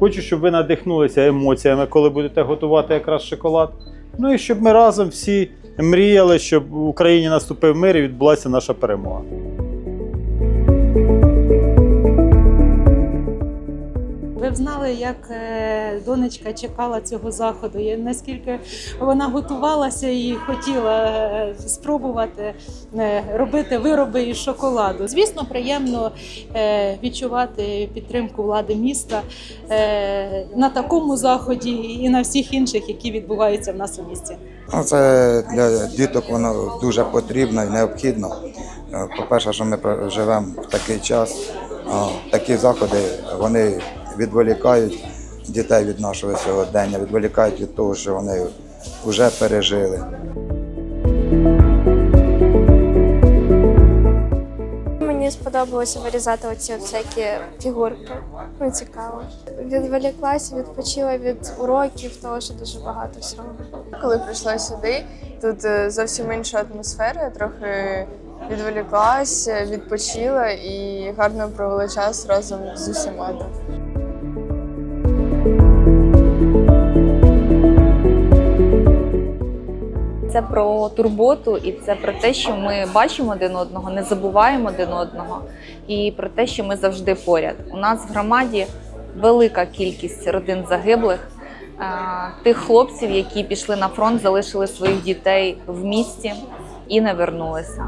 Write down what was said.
Хочу, щоб ви надихнулися емоціями, коли будете готувати якраз шоколад. Ну і щоб ми разом всі мріяли, щоб в Україні наступив мир і відбулася наша перемога. Б знали, як е, донечка чекала цього заходу, і наскільки вона готувалася і хотіла е, спробувати е, робити вироби із шоколаду. Звісно, приємно відчувати підтримку влади міста на такому заході і на всіх інших, які відбуваються в нас у місті. Ну, це для діток воно дуже потрібно і необхідно. Е, По-перше, що ми живемо в такий час, такі заходи вони відволікають дітей від нашого сьогодення, відволікають від того, що вони вже пережили. Мені сподобалося вирізати оці всякі фігурки. Ну, цікаво. Відволіклася, відпочила від уроків, того, що дуже багато всього. Коли прийшла сюди, тут е, зовсім інша атмосфера. Я трохи відволіклася, відпочила і гарно провела час разом з усіма. Це про турботу і це про те, що ми бачимо один одного, не забуваємо один одного, і про те, що ми завжди поряд. У нас в громаді велика кількість родин загиблих, тих хлопців, які пішли на фронт, залишили своїх дітей в місті і не вернулися.